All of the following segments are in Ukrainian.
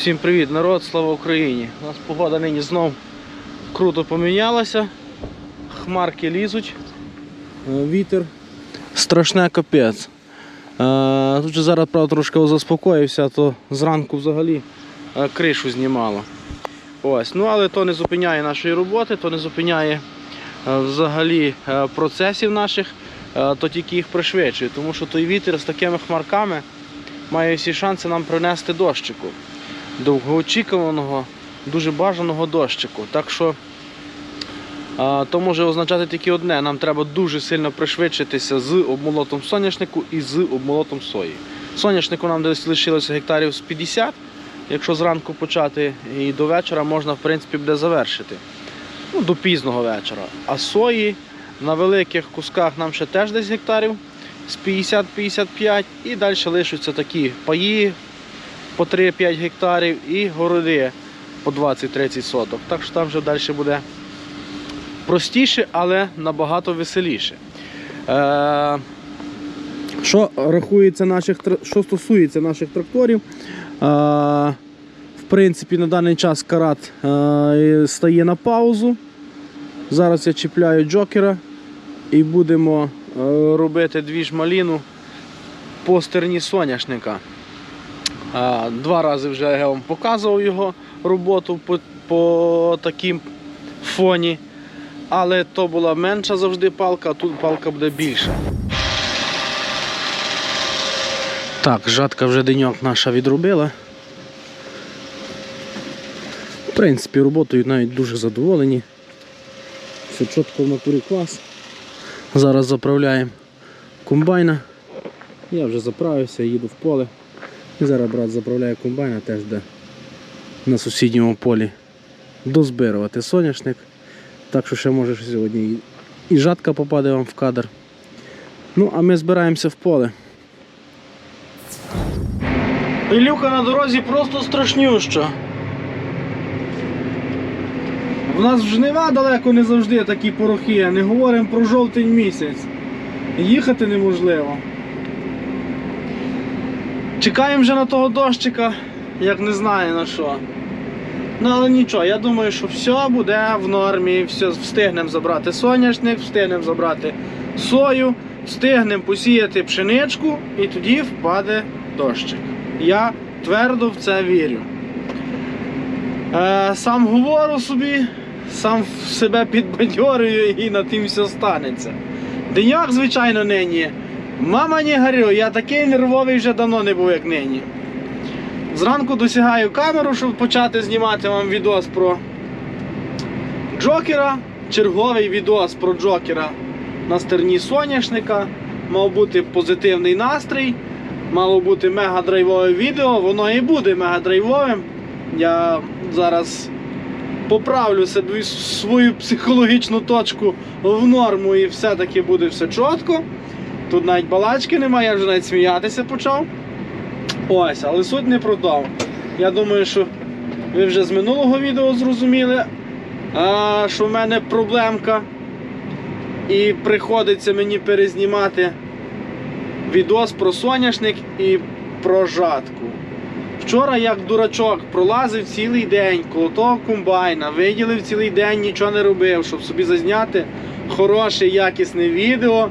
Всім привіт, народ, слава Україні! У нас погода нині знов круто помінялася. Хмарки лізуть, е, вітер. Страшне капець. Е, Тут зараз правда трошки заспокоївся, то зранку взагалі е, кришу знімало. Ось. Ну, але то не зупиняє нашої роботи, то не зупиняє взагалі процесів наших, то тільки їх пришвидшує, тому що той вітер з такими хмарками має всі шанси нам принести дощику. Довгоочікуваного, дуже бажаного дощику. Так що то може означати тільки одне: нам треба дуже сильно пришвидшитися з обмолотом соняшнику і з обмолотом сої. Соняшнику нам десь лишилося гектарів з 50. Якщо зранку почати і до вечора можна в принципі буде завершити. Ну, до пізного вечора. А сої на великих кусках нам ще теж десь гектарів з 50-55 і далі лишаться такі паї по 3-5 гектарів і городи по 20-30 соток. Так що там вже далі буде простіше, але набагато веселіше. Е, що рахується наших що стосується наших тракторів, е, в принципі, на даний час карат е, стає на паузу. Зараз я чіпляю джокера і будемо е, робити двіж маліну по стерні соняшника. Два рази вже я вам показував його роботу по, по таким фоні. Але то була менша завжди палка, а тут палка буде більша. Так, жатка вже деньок наша відробила. В принципі, роботою навіть дуже задоволені. Все чітко в натурі клас. Зараз заправляємо комбайна. Я вже заправився, їду в поле. І зараз брат заправляє комбайна теж де на сусідньому полі дозбирувати соняшник. Так що ще може сьогодні і- жатка попаде вам в кадр. Ну, а ми збираємося в поле. Ілюка на дорозі просто страшнюща. У нас в жнива далеко не завжди такі порохи, не говоримо про жовтень місяць. Їхати неможливо. Чекаємо вже на того дощика, як не знаю на що. Ну але нічого, я думаю, що все буде в нормі, все встигнемо забрати соняшник, встигнемо забрати сою, встигнемо посіяти пшеничку і тоді впаде дощик. Я твердо в це вірю. Е, сам говорю собі, сам себе підбадьорюю і на тим все станеться. Деньок, звичайно, нині. Мама не горю, я такий нервовий вже давно не був, як нині. Зранку досягаю камеру, щоб почати знімати вам відос про Джокера. Черговий відос про Джокера на стерні соняшника. Мав бути позитивний настрій, мало бути мега-драйвове відео, воно і буде мега-драйвовим. Я зараз поправлю собі свою психологічну точку в норму і все-таки буде все чітко. Тут навіть балачки немає, я вже навіть сміятися почав. Ось, але суть не про то. Я думаю, що ви вже з минулого відео зрозуміли, що в мене проблемка. І приходиться мені перезнімати відос про соняшник і про жатку. Вчора, як дурачок, пролазив цілий день коло того комбайна, виділив цілий день, нічого не робив, щоб собі зазняти хороше, якісне відео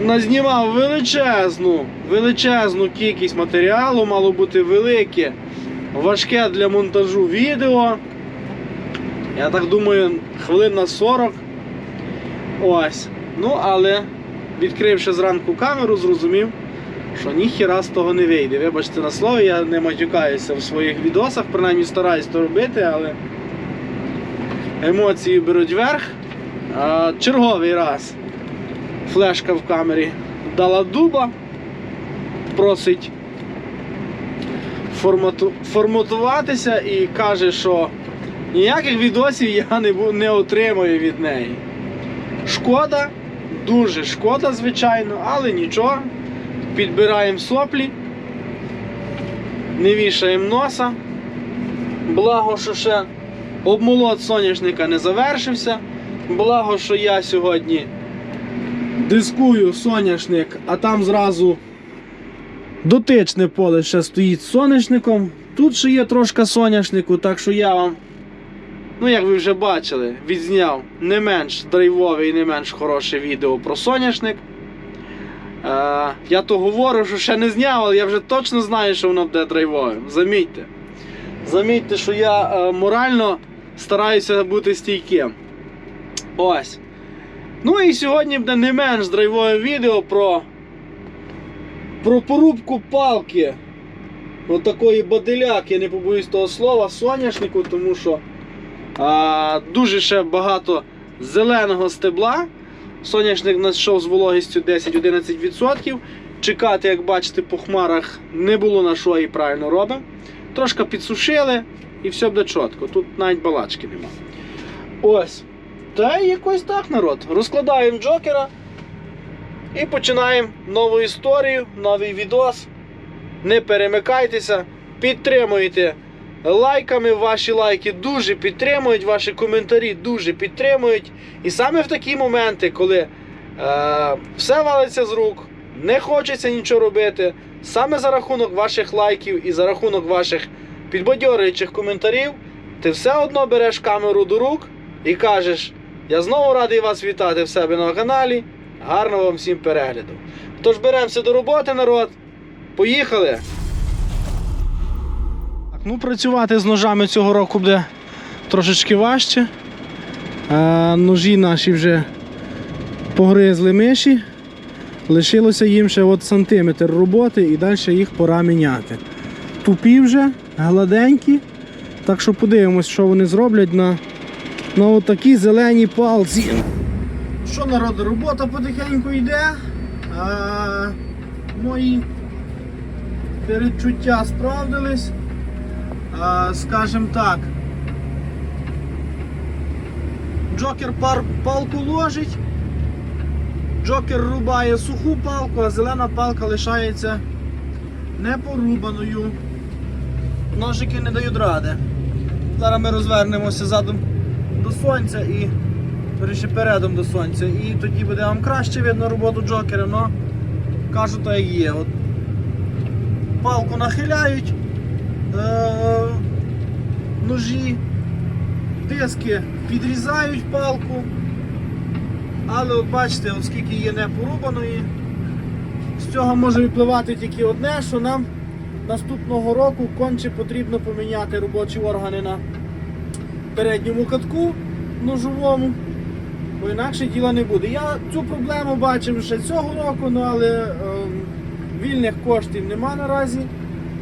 назнімав величезну, величезну кількість матеріалу, мало бути велике, важке для монтажу відео. Я так думаю, хвилин на 40. Ось. Ну, але відкривши зранку камеру, зрозумів, що ніхіра з того не вийде. Вибачте на слово, я не матюкаюся в своїх відосах, принаймні стараюсь то робити, але емоції беруть верх. Черговий раз флешка в камері дала дуба, просить формату, форматуватися і каже, що ніяких відосів я не, не отримаю від неї. Шкода, дуже шкода, звичайно, але нічого. Підбираємо соплі, не вішаємо носа. Благо, що ще обмолот соняшника не завершився. Благо, що я сьогодні дискую соняшник, а там зразу дотичне поле ще стоїть з соняшником. Тут ще є трошки соняшнику, так що я вам, ну як ви вже бачили, відзняв не менш драйвове і не менш хороше відео про соняшник. Е, я то говорю, що ще не зняв, але я вже точно знаю, що воно буде драйвовим. Замітьте. Замітьте, що я е, морально стараюся бути стійким. Ось. Ну і сьогодні буде не менш драйвове відео про, про порубку палки. Отакої бадиляки, я не побоюсь того слова, соняшнику, тому що а, дуже ще багато зеленого стебла. Соняшник у нас йшов з вологістю 10-11%. Чекати, як бачите, по хмарах не було на що і правильно робимо. Трошки підсушили і все буде чітко. Тут навіть балачки нема. Ось. Та якось так, народ. Розкладаємо джокера і починаємо нову історію, новий відос. Не перемикайтеся, підтримуйте лайками. Ваші лайки дуже підтримують, ваші коментарі дуже підтримують. І саме в такі моменти, коли е, все валиться з рук, не хочеться нічого робити, саме за рахунок ваших лайків і за рахунок ваших підбадьорюючих коментарів, ти все одно береш камеру до рук і кажеш: я знову радий вас вітати в себе на каналі. Гарного вам всім перегляду. Тож беремося до роботи, народ. Поїхали! Так, ну, працювати з ножами цього року буде трошечки важче. А, ножі наші вже погризли миші. Лишилося їм ще от сантиметр роботи і далі їх пора міняти. Тупі вже, гладенькі. Так що подивимось, що вони зроблять на, на отакій зеленій палці. Що народ, робота потихеньку йде. А, мої передчуття справдились. А, скажем так. Джокер пар, палку ложить. Джокер рубає суху палку, а зелена палка лишається непорубаною. Ножики не дають ради. Зараз ми розвернемося задом до сонця і Коротше, передом до сонця. І тоді буде вам краще видно роботу джокера, але кажу так як є. От палку нахиляють, е- ножі, диски підрізають палку. Але от бачите, от скільки є непорубаної, з цього може випливати тільки одне, що нам наступного року конче потрібно поміняти робочі органи на передньому катку ножовому бо інакше діла не буде. Я цю проблему бачив ще цього року, ну, але ем, вільних коштів нема наразі.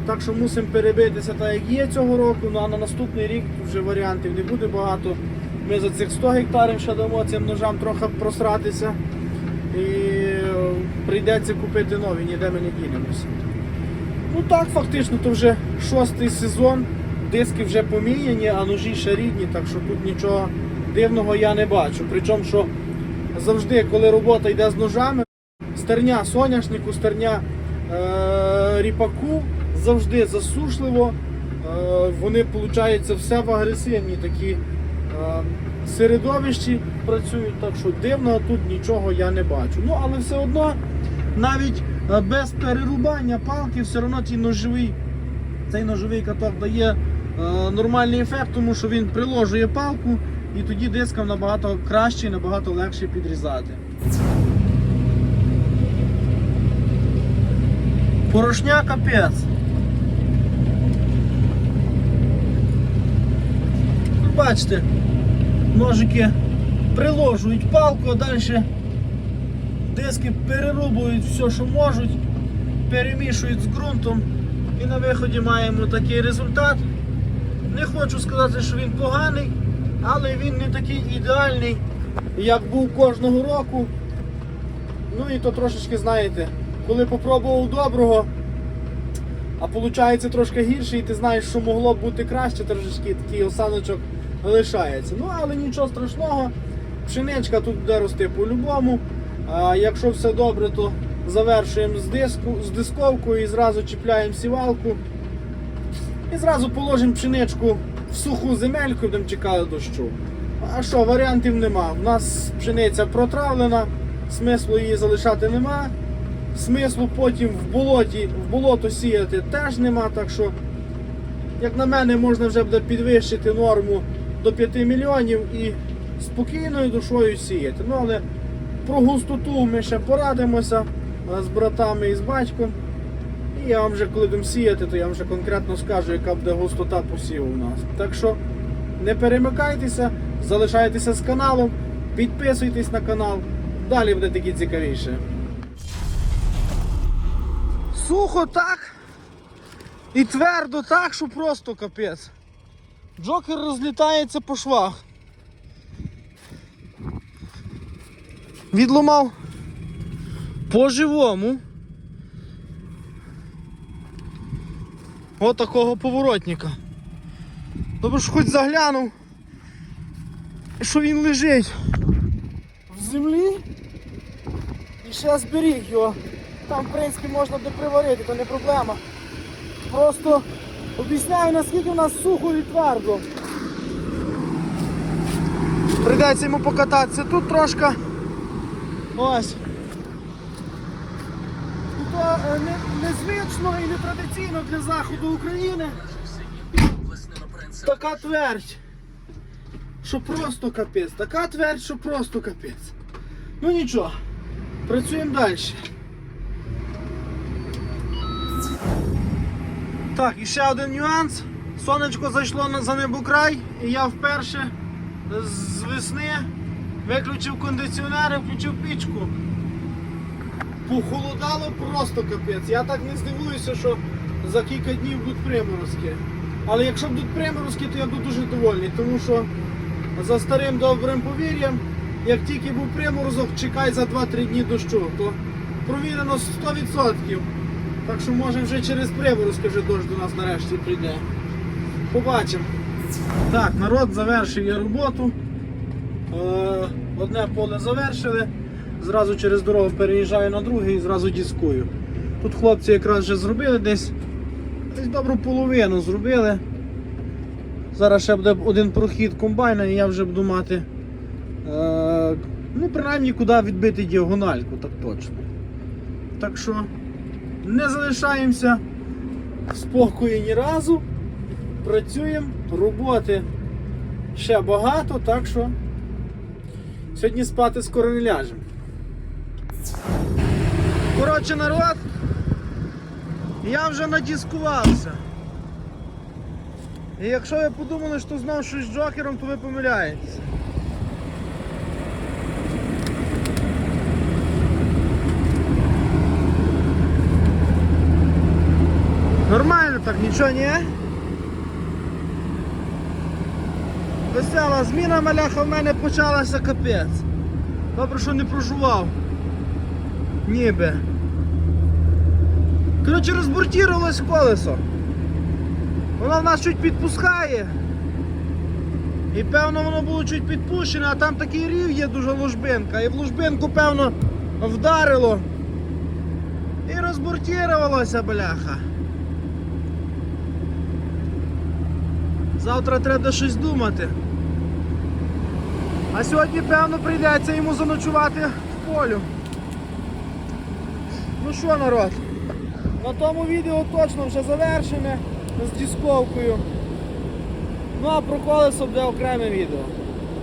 Так що мусимо перебитися так, як є цього року. Ну а на наступний рік вже варіантів не буде багато. Ми за цих 100 гектарів ще дамо цим ножам трохи просратися. І е, прийдеться купити нові, ніде ми не дінемося. Ну так, фактично, то вже шостий сезон, диски вже поміняні, а ножі ще рідні, так що тут нічого дивного я не бачу. Причому, що завжди, коли робота йде з ножами, стерня соняшнику, стерня е- ріпаку завжди засушливо. Е- вони, виходить, все в агресивні такі е- середовищі працюють, так що дивного тут нічого я не бачу. Ну, але все одно, навіть е, без перерубання палки, все одно ці ножовий, цей ножовий каток дає нормальний ефект, тому що він приложує палку і тоді дискам набагато краще і набагато легше підрізати. Порошня капець. Бачите, ножики приложують палку, а далі диски перерубують все, що можуть, перемішують з ґрунтом і на виході маємо такий результат. Не хочу сказати, що він поганий, але він не такий ідеальний, як був кожного року. Ну і то трошечки, знаєте, коли попробував доброго, а виходить трошки гірше, і ти знаєш, що могло б бути краще, трошечки такий осадочок лишається. Ну, але нічого страшного. Пшеничка тут буде рости по-любому. А якщо все добре, то завершуємо з, диску, з дисковкою і зразу чіпляємо сівалку. І зразу положимо пшеничку в суху земельку, будемо чекати дощу. А що, варіантів нема. У нас пшениця протравлена, смислу її залишати нема. Смислу потім в болоті, в болото сіяти теж нема, так що як на мене, можна вже буде підвищити норму до 5 мільйонів і спокійною душою сіяти. Ну, але про густоту ми ще порадимося з братами і з батьком. Я вам вже коли будемо сіяти, то я вам вже конкретно скажу, яка буде густота посіву у нас. Так що не перемикайтеся, залишайтеся з каналом, підписуйтесь на канал. Далі буде такі цікавіше. Сухо так. І твердо так, що просто капець. Джокер розлітається по швах. Відломав по живому. От такого поворотника. Добре, що хоч заглянув, що він лежить в землі і ще зберіг його. Там, в принципі, можна буде приварити, то не проблема. Просто об'ясняю, наскільки в нас сухо і твердо. Прийдеться йому покататися тут трошки. Ось. Е, не, незвично і не традиційно для заходу України. Така твердь. Що просто капець. Така твердь, що просто капець. Ну нічого. Працюємо далі. Так, і ще один нюанс. Сонечко зайшло за небокрай, і я вперше з весни виключив кондиціонер і включив пічку. Похолодало просто капець. Я так не здивуюся, що за кілька днів будуть приморозки. Але якщо будуть приморозки, то я буду дуже довольний, тому що за старим добрим повір'ям, як тільки був приморозок, чекай за 2-3 дні дощу, то провірено 100%. Так що може вже через приморозки вже дощ до нас нарешті прийде. Побачимо. Так, народ завершив я роботу. Е, Одне поле завершили. Зразу через дорогу переїжджаю на друге і зразу дискую. Тут хлопці якраз вже зробили десь, десь добру половину зробили. Зараз ще буде один прохід комбайна і я вже буду мати. Е, ну, принаймні, куди відбити діагональку, так точно. Так що не залишаємося в спокої ні разу. Працюємо, роботи ще багато, так що сьогодні спати скоро не ляжемо. Коротше, народ, я вже надіскувався. І якщо ви подумали, що знову щось з джокером, то ви помиляєтеся. Нормально так, нічого ні? Весела зміна маляха в мене почалася капець. Добре, що не прожував. Ніби. Коротше, розбортірувалось колесо. Воно в нас чуть підпускає. І певно воно було чуть підпущене, а там такий рів є дуже ложбинка. І в ложбинку, певно, вдарило. І розбортірувалося, бляха. Завтра треба щось думати. А сьогодні, певно, прийдеться йому заночувати в полю. Ну що, народ? На тому відео точно вже завершене з дісковкою. Ну а про колесо буде окреме відео.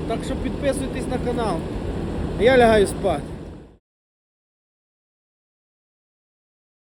Так що підписуйтесь на канал. Я лягаю спати.